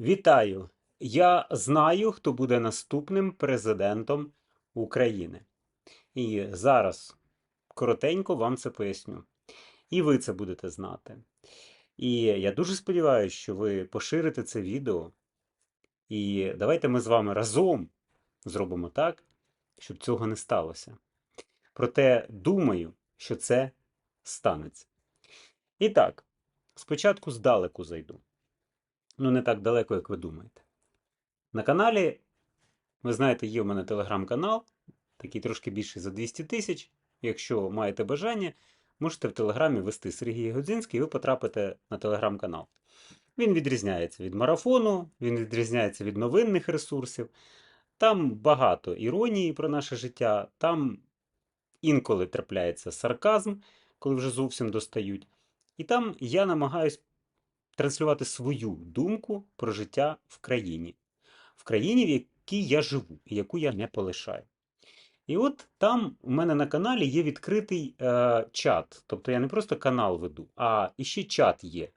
Вітаю! Я знаю, хто буде наступним президентом України. І зараз коротенько вам це поясню. І ви це будете знати. І я дуже сподіваюся, що ви поширите це відео. І давайте ми з вами разом зробимо так, щоб цього не сталося. Проте думаю, що це станеться. І так, спочатку здалеку зайду. Ну, не так далеко, як ви думаєте. На каналі, ви знаєте, є в мене телеграм-канал, такий трошки більший за 200 тисяч. Якщо маєте бажання, можете в телеграмі ввести Сергій Годзинський, і ви потрапите на телеграм-канал. Він відрізняється від марафону, він відрізняється від новинних ресурсів. Там багато іронії про наше життя, там інколи трапляється сарказм, коли вже зовсім достають. І там я намагаюсь транслювати свою думку про життя в країні, в країні, в якій я живу і яку я не полишаю. І от там у мене на каналі є відкритий е, чат. Тобто я не просто канал веду, а іще чат є.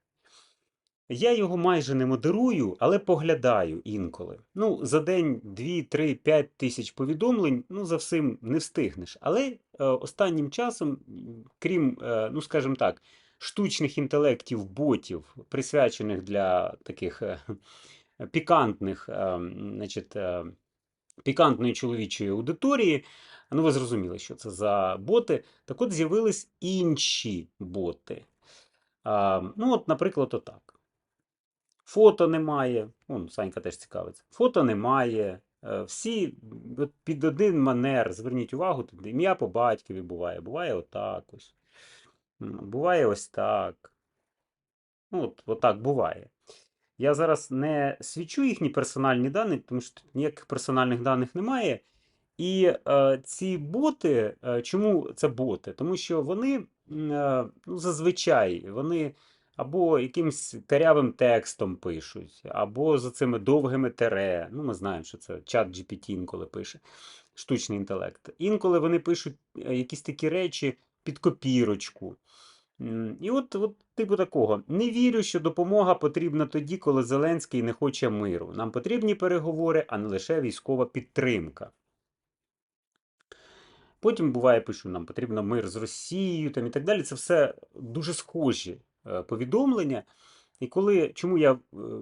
Я його майже не модерую, але поглядаю інколи. Ну, за день 2, 3, 5 тисяч повідомлень, ну, за всім не встигнеш. Але е, останнім часом, крім, е, ну, скажімо так, штучних інтелектів, ботів, присвячених для таких е, пікантних, е, значить, е, пікантної чоловічої аудиторії. Ну, ви зрозуміли, що це за боти. Так от з'явились інші боти. Ну, от, наприклад, отак. Фото немає. Вон, Санька теж цікавиться. Фото немає. Всі під один манер, зверніть увагу, ім'я по батькові буває. Буває отак ось. Буває ось так. Ну, от, отак буває. Я зараз не свідчу їхні персональні дані, тому що тут ніяких персональних даних немає. І е, ці боти, е, чому це боти? Тому що вони е, ну, зазвичай вони або якимсь карявим текстом пишуть, або за цими довгими тере. Ну, ми знаємо, що це чат GPT інколи пише, штучний інтелект. Інколи вони пишуть е, якісь такі речі під копірочку. І от, от типу такого. Не вірю, що допомога потрібна тоді, коли Зеленський не хоче миру. Нам потрібні переговори, а не лише військова підтримка. Потім буває, пишу, нам потрібно мир з Росією там, і так далі. Це все дуже схожі е, повідомлення. І коли, чому я, е,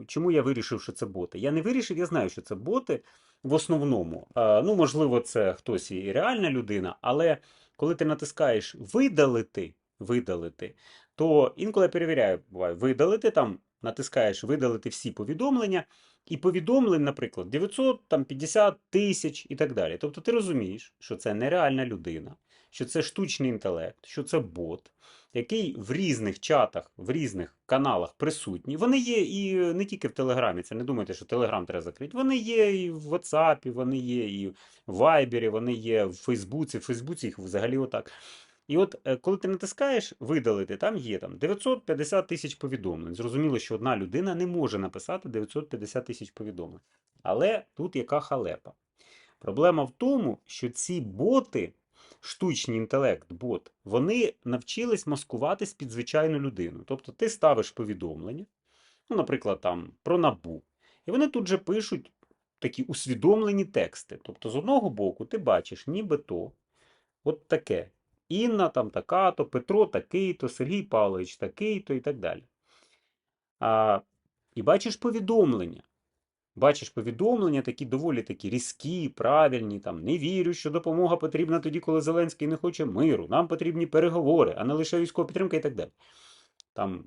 чому я вирішив, що це боти? Я не вирішив, я знаю, що це боти в основному. Е, Ну, можливо, це хтось і реальна людина, але коли ти натискаєш видалити, видалити, то інколи я перевіряю, буває, видалити там, натискаєш видалити всі повідомлення, і повідомлень, наприклад, 950 тисяч і так далі. Тобто ти розумієш, що це нереальна людина, що це штучний інтелект, що це бот, який в різних чатах, в різних каналах присутній. Вони є і не тільки в Телеграмі. Це не думайте, що Телеграм треба закрити. Вони є і в WhatsApp, вони є і в Viber, вони є в Фейсбуці. В Фейсбуці їх взагалі отак. І от е, коли ти натискаєш видалити, там є там 950 тисяч повідомлень. Зрозуміло, що одна людина не може написати 950 тисяч повідомлень. Але тут яка халепа. Проблема в тому, що ці боти, штучний інтелект, бот, вони навчились маскуватись під звичайну людину. Тобто ти ставиш повідомлення, ну, наприклад, там про набу, і вони тут же пишуть такі усвідомлені тексти. Тобто, з одного боку, ти бачиш, нібито от таке. Інна там така-то, Петро такий-то, Сергій Павлович такий-то і так далі. А, І бачиш повідомлення. Бачиш повідомлення, такі доволі такі різкі, правильні, там не вірю, що допомога потрібна тоді, коли Зеленський не хоче миру. Нам потрібні переговори, а не лише військова підтримка і так далі. Там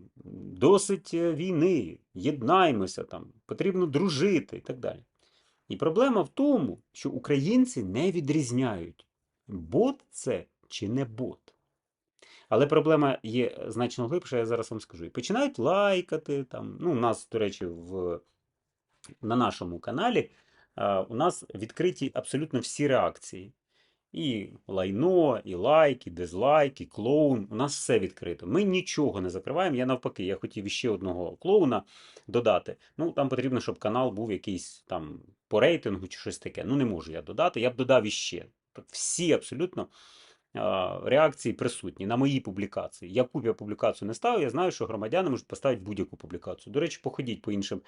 досить е, війни, єднаймося, там, потрібно дружити і так далі. І проблема в тому, що українці не відрізняють, бот це чи не бот. Але проблема є значно глибша, я зараз вам скажу. І починають лайкати. Там, ну, У нас, до речі, в, на нашому каналі у нас відкриті абсолютно всі реакції. І лайно, і лайк, і дизлайк, і клоун. У нас все відкрито. Ми нічого не закриваємо. Я навпаки, я хотів ще одного клоуна додати. Ну, там потрібно, щоб канал був якийсь там по рейтингу чи щось таке. Ну, не можу я додати. Я б додав іще. Тобто Всі абсолютно реакції присутні на мої публікації. Яку б я публікацію не ставив, я знаю, що громадяни можуть поставити будь-яку публікацію. До речі, походіть по іншим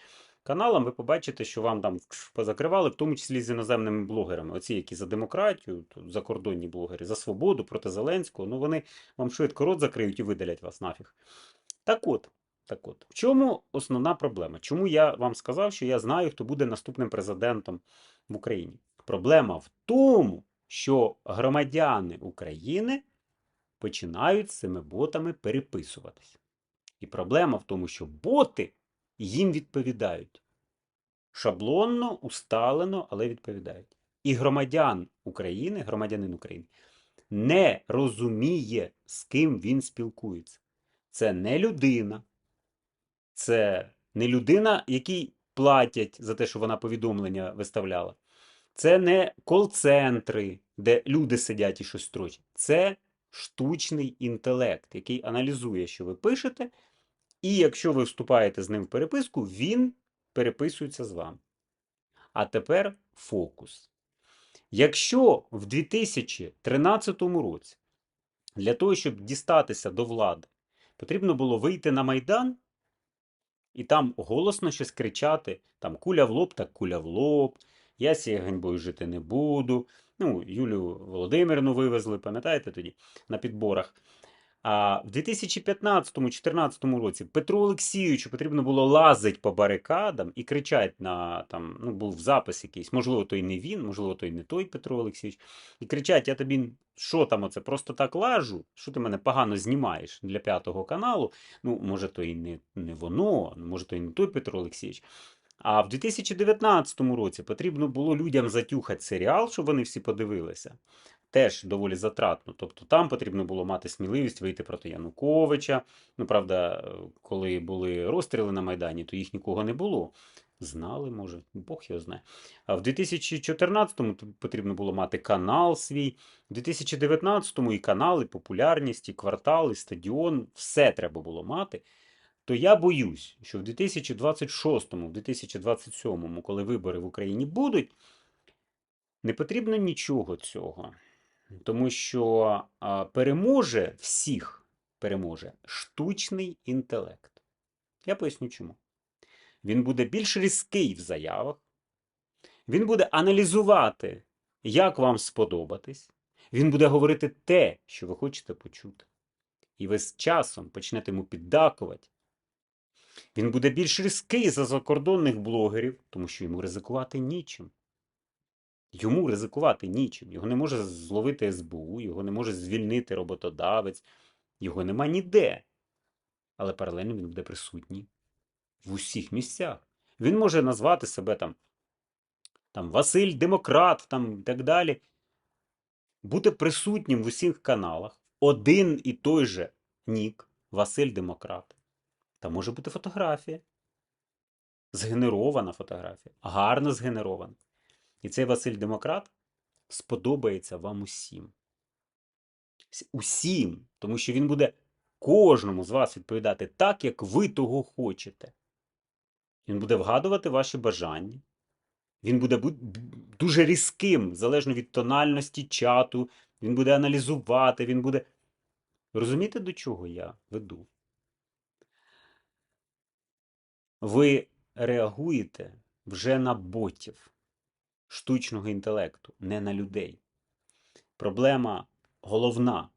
каналам, ви побачите, що вам там позакривали, в тому числі з іноземними блогерами. Оці, які за демократію, закордонні блогери, за свободу проти Зеленського. Ну вони вам швидко рот закриють і видалять вас нафіг. Так от. Так от, в чому основна проблема? Чому я вам сказав, що я знаю, хто буде наступним президентом в Україні? Проблема в тому, що громадяни України починають з цими ботами переписуватися. І проблема в тому, що боти їм відповідають. Шаблонно, усталено, але відповідають. І громадян України, громадянин України, не розуміє, з ким він спілкується. Це не людина, це не людина, якій платять за те, що вона повідомлення виставляла. Це не кол-центри, де люди сидять і щось строчать. Це штучний інтелект, який аналізує, що ви пишете, і якщо ви вступаєте з ним в переписку, він переписується з вами. А тепер фокус. Якщо в 2013 році для того, щоб дістатися до влади, потрібно було вийти на Майдан і там голосно щось кричати: там куля в лоб, так куля в лоб, я цією ганьбою жити не буду. Ну, Юлію Володимирівну вивезли, пам'ятаєте тоді, на підборах. А в 2015-2014 році Петру Олексійовичу потрібно було лазити по барикадам і кричати на там, ну, був запис якийсь, можливо, той не він, можливо, той не той Петро Олексійович. І кричать: я тобі що там оце, просто так лажу? Що ти мене погано знімаєш для п'ятого каналу? Ну, може, то і не, не воно, може, то і не той Петро Олексійович. А в 2019 році потрібно було людям затюхати серіал, щоб вони всі подивилися. Теж доволі затратно. Тобто там потрібно було мати сміливість вийти проти Януковича. Ну, правда, коли були розстріли на Майдані, то їх нікого не було. Знали, може, Бог його знає. А в 2014-му потрібно було мати канал свій, в 2019-му і канал, і популярність, і квартал, і стадіон. Все треба було мати. То я боюсь, що в 2026-му, в 2027-му, коли вибори в Україні будуть, не потрібно нічого цього. Тому що переможе всіх переможе штучний інтелект. Я поясню чому. Він буде більш різкий в заявах, він буде аналізувати, як вам сподобатись, він буде говорити те, що ви хочете почути. І ви з часом почнете йому піддакувати. Він буде більш різкий за закордонних блогерів, тому що йому ризикувати нічим. Йому ризикувати нічим. Його не може зловити СБУ, його не може звільнити роботодавець, його нема ніде. Але паралельно він буде присутній в усіх місцях. Він може назвати себе там, там Василь Демократ там, і так далі. Бути присутнім в усіх каналах. Один і той же нік Василь Демократ. Та може бути фотографія. Згенерована фотографія, гарно згенерована. І цей Василь Демократ сподобається вам усім. Усім, тому що він буде кожному з вас відповідати так, як ви того хочете. Він буде вгадувати ваші бажання. Він буде дуже різким, залежно від тональності чату. Він буде аналізувати, він буде. Розумієте, до чого я веду? Ви реагуєте вже на ботів штучного інтелекту, не на людей. Проблема головна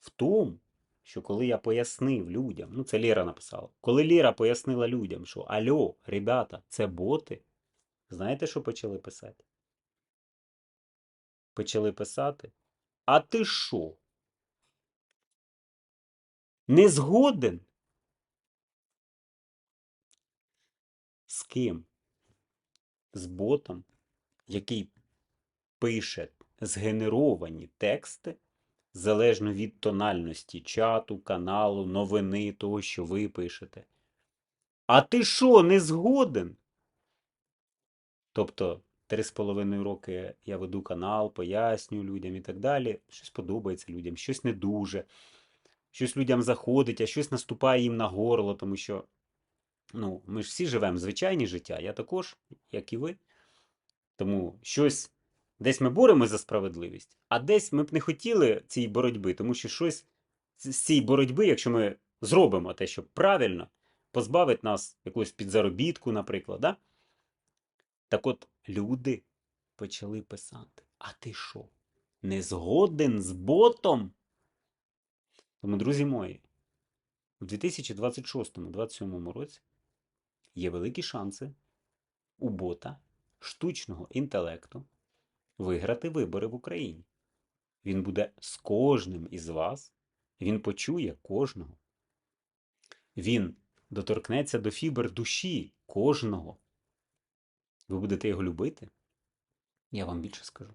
в тому, що коли я пояснив людям, ну це Ліра написала, коли Ліра пояснила людям, що Альо, ребята, це боти, знаєте, що почали писати? Почали писати. А ти що? Не згоден? Ким? З ботом, який пише згенеровані тексти залежно від тональності чату, каналу, новини, того, що ви пишете. А ти що, не згоден? Тобто, три з половиною роки я веду канал, пояснюю людям і так далі. Щось подобається людям, щось не дуже, щось людям заходить, а щось наступає їм на горло, тому що ну, ми ж всі живемо звичайні життя, я також, як і ви. Тому щось Десь ми боремось за справедливість, а десь ми б не хотіли цієї боротьби, тому що щось з цієї боротьби, якщо ми зробимо те, що правильно, позбавить нас якогось підзаробітку, наприклад. Да? Так от люди почали писати: А ти що? Не згоден з ботом? Тому, друзі мої, у 2026-2027 році є великі шанси у бота штучного інтелекту виграти вибори в Україні. Він буде з кожним із вас, він почує кожного. Він доторкнеться до фібр душі кожного. Ви будете його любити? Я вам більше скажу.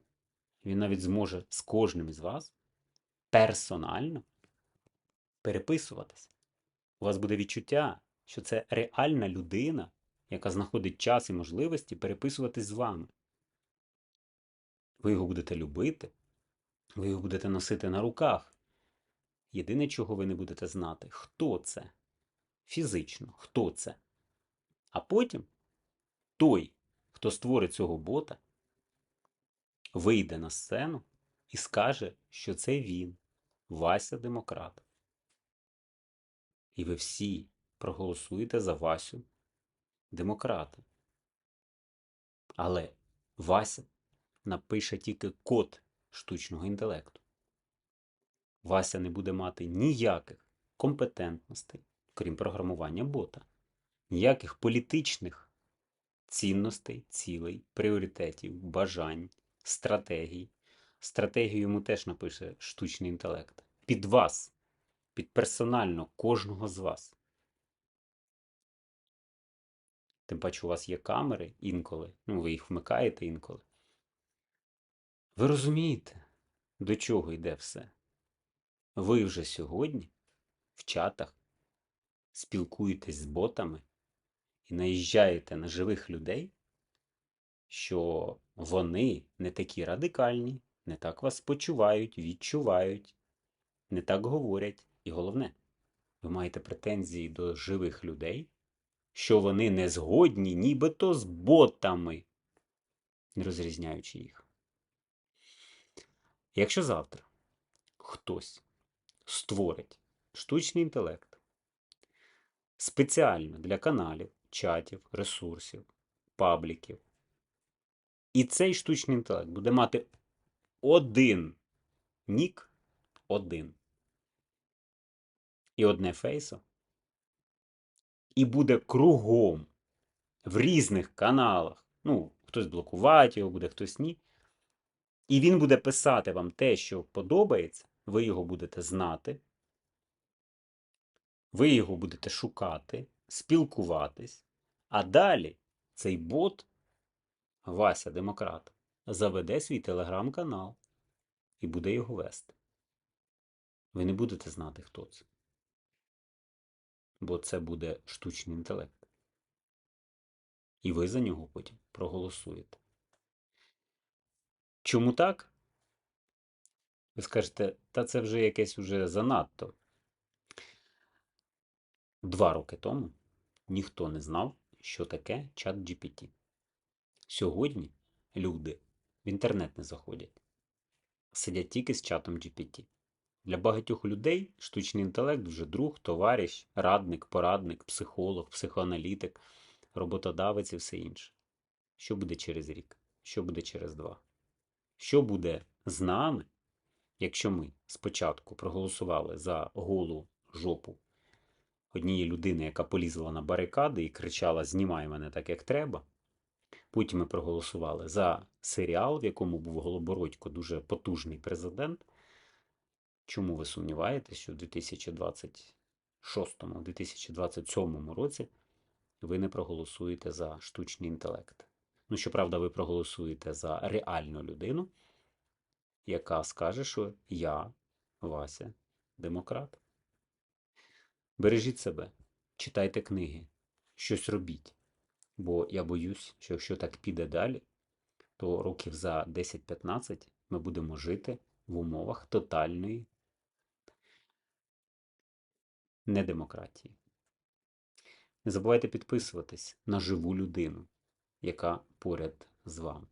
Він навіть зможе з кожним із вас персонально переписуватися. У вас буде відчуття, що це реальна людина, яка знаходить час і можливості переписуватись з вами. Ви його будете любити, ви його будете носити на руках. Єдине, чого ви не будете знати, хто це фізично, хто це. А потім той, хто створить цього бота, вийде на сцену і скаже, що це він, Вася Демократ. І ви всі проголосуєте за Васю Демократа. Але Вася напише тільки код штучного інтелекту. Вася не буде мати ніяких компетентностей, крім програмування бота, ніяких політичних цінностей, цілей, пріоритетів, бажань, стратегій. Стратегію йому теж напише штучний інтелект. Під вас, під персонально кожного з вас. Тим паче у вас є камери інколи, ну ви їх вмикаєте інколи. Ви розумієте, до чого йде все? Ви вже сьогодні в чатах спілкуєтесь з ботами і наїжджаєте на живих людей, що вони не такі радикальні, не так вас почувають, відчувають, не так говорять. І головне, ви маєте претензії до живих людей, що вони не згодні нібито з ботами, не розрізняючи їх. Якщо завтра хтось створить штучний інтелект спеціально для каналів, чатів, ресурсів, пабліків, і цей штучний інтелект буде мати один нік, один і одне фейсо, і буде кругом в різних каналах. Ну, хтось блокувати його буде, хтось ні. І він буде писати вам те, що подобається, ви його будете знати, ви його будете шукати, спілкуватись, а далі цей бот, Вася Демократ, заведе свій телеграм-канал і буде його вести. Ви не будете знати, хто це. Бо це буде штучний інтелект. І ви за нього потім проголосуєте. Чому так? Ви скажете, та це вже якесь уже занадто. Два роки тому ніхто не знав, що таке чат GPT. Сьогодні люди в інтернет не заходять, сидять тільки з чатом GPT. Для багатьох людей штучний інтелект вже друг, товариш, радник, порадник, психолог, психоаналітик, роботодавець і все інше. Що буде через рік? Що буде через два? Що буде з нами, якщо ми спочатку проголосували за голу жопу однієї людини, яка полізла на барикади і кричала Знімай мене так, як треба. Потім ми проголосували за серіал, в якому був Голобородько дуже потужний президент. Чому ви сумніваєтесь, що в 2026-2027 році ви не проголосуєте за штучний інтелект? Ну, щоправда, ви проголосуєте за реальну людину, яка скаже, що я, Вася, демократ. Бережіть себе, читайте книги, щось робіть. Бо я боюсь, що якщо так піде далі, то років за 10-15 ми будемо жити в умовах тотальної недемократії. Не забувайте підписуватись на живу людину, яка поряд з вами.